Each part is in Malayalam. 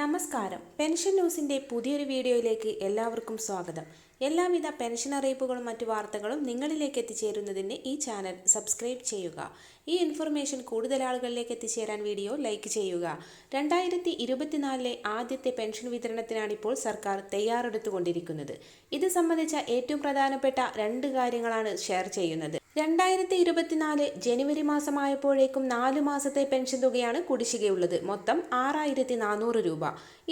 നമസ്കാരം. പെൻഷൻ ന്യൂസിന്റെ പുതിയൊരു വീഡിയോയിലേക്ക് എല്ലാവർക്കും സ്വാഗതം. എല്ലാവിധ പെൻഷൻ അറിയിപ്പുകളും മറ്റു വാർത്തകളും നിങ്ങളിലേക്ക് എത്തിച്ചേരുന്നതിന് ഈ ചാനൽ സബ്സ്ക്രൈബ് ചെയ്യുക. ഈ ഇൻഫർമേഷൻ കൂടുതൽ ആളുകളിലേക്ക് എത്തിച്ചേരാൻ വീഡിയോ ലൈക്ക് ചെയ്യുക. രണ്ടായിരത്തി ഇരുപത്തിനാലിലെ ആദ്യത്തെ പെൻഷൻ വിതരണത്തിനാണ് ഇപ്പോൾ സർക്കാർ തയ്യാറെടുത്തുകൊണ്ടിരിക്കുന്നത്. ഇത് സംബന്ധിച്ച ഏറ്റവും പ്രധാനപ്പെട്ട രണ്ട് കാര്യങ്ങളാണ് ഷെയർ ചെയ്യുന്നത്. രണ്ടായിരത്തി ഇരുപത്തിനാല് ജനുവരി മാസമായപ്പോഴേക്കും നാലു മാസത്തെ പെൻഷൻ തുകയാണ് കുടിശ്ശികയുള്ളത്. മൊത്തം ആറായിരത്തി നാനൂറ് രൂപ.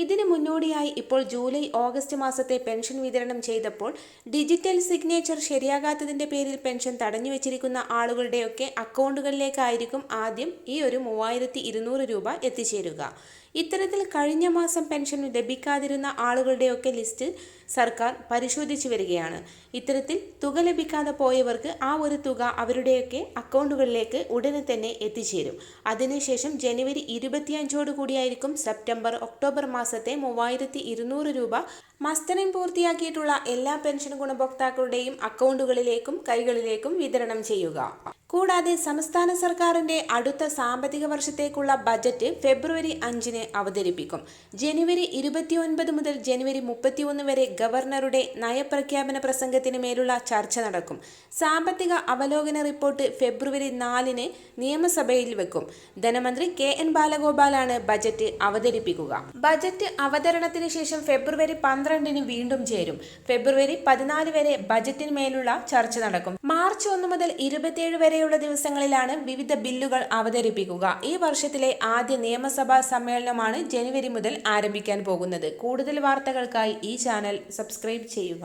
ഇതിന് മുന്നോടിയായി ഇപ്പോൾ ജൂലൈ ഓഗസ്റ്റ് മാസത്തെ പെൻഷൻ വിതരണം ചെയ്തപ്പോൾ ഡിജിറ്റൽ സിഗ്നേച്ചർ ശരിയാകാത്തതിന്റെ പേരിൽ പെൻഷൻ തടഞ്ഞു വെച്ചിരിക്കുന്ന ആളുകളുടെയൊക്കെ അക്കൗണ്ടുകളിലേക്കായിരിക്കും ആദ്യം ഈ ഒരു മൂവായിരത്തി ഇരുന്നൂറ് രൂപ എത്തിച്ചേരുക. ഇത്തരത്തിൽ കഴിഞ്ഞ മാസം പെൻഷൻ ലഭിക്കാതിരുന്ന ആളുകളുടെയൊക്കെ ലിസ്റ്റ് സർക്കാർ പരിശോധിച്ചു വരികയാണ് ഇത്തരത്തിൽ തുക ലഭിക്കാതെ പോയവർക്ക് ആ ഒരു തുക അവരുടെയൊക്കെ അക്കൗണ്ടുകളിലേക്ക് ഉടനെ തന്നെ എത്തിച്ചേരും. അതിനുശേഷം ജനുവരി ഇരുപത്തിയഞ്ചോട് കൂടിയായിരിക്കും സെപ്റ്റംബർ ഒക്ടോബർ മാസത്തെ മൂവായിരത്തി ഇരുന്നൂറ് രൂപ മസ്തനം പൂർത്തിയാക്കിയിട്ടുള്ള എല്ലാ പെൻഷൻ ഗുണഭോക്താക്കളുടെയും അക്കൗണ്ടുകളിലേക്കും കൈകളിലേക്കും വിതരണം ചെയ്യുക. കൂടാതെ സംസ്ഥാന സർക്കാരിന്റെ അടുത്ത സാമ്പത്തിക വർഷത്തേക്കുള്ള ബജറ്റ് ഫെബ്രുവരി അഞ്ചിന് അവതരിപ്പിക്കും. ജനുവരി ഇരുപത്തിയൊൻപത് മുതൽ ജനുവരി മുപ്പത്തിയൊന്ന് വരെ ഗവർണറുടെ നയപ്രഖ്യാപന പ്രസംഗത്തിന് മേലുള്ള ചർച്ച നടക്കും. സാമ്പത്തിക അവലോകന റിപ്പോർട്ട് ഫെബ്രുവരി നാലിന് നിയമസഭയിൽ വെക്കും. ധനമന്ത്രി കെ എൻ ബാലഗോപാലാണ് ബജറ്റ് അവതരിപ്പിക്കുക. ബജറ്റ് അവതരണത്തിന് ശേഷം ഫെബ്രുവരി പന്ത്രണ്ടിന് വീണ്ടും ചേരും. ഫെബ്രുവരി പതിനാല് വരെ ബജറ്റിന് മേലുള്ള ചർച്ച നടക്കും. മാർച്ച് ഒന്ന് മുതൽ ഇരുപത്തിയേഴ് വരെയുള്ള ദിവസങ്ങളിലാണ് വിവിധ ബില്ലുകൾ അവതരിപ്പിക്കുക. ഈ വർഷത്തിലെ ആദ്യ നിയമസഭാ സമ്മേളനമാണ് ജനുവരി മുതൽ ആരംഭിക്കാൻ പോകുന്നത്. കൂടുതൽ വാർത്തകൾക്കായി ഈ ചാനൽ സബ്സ്ക്രൈബ് ചെയ്യുക.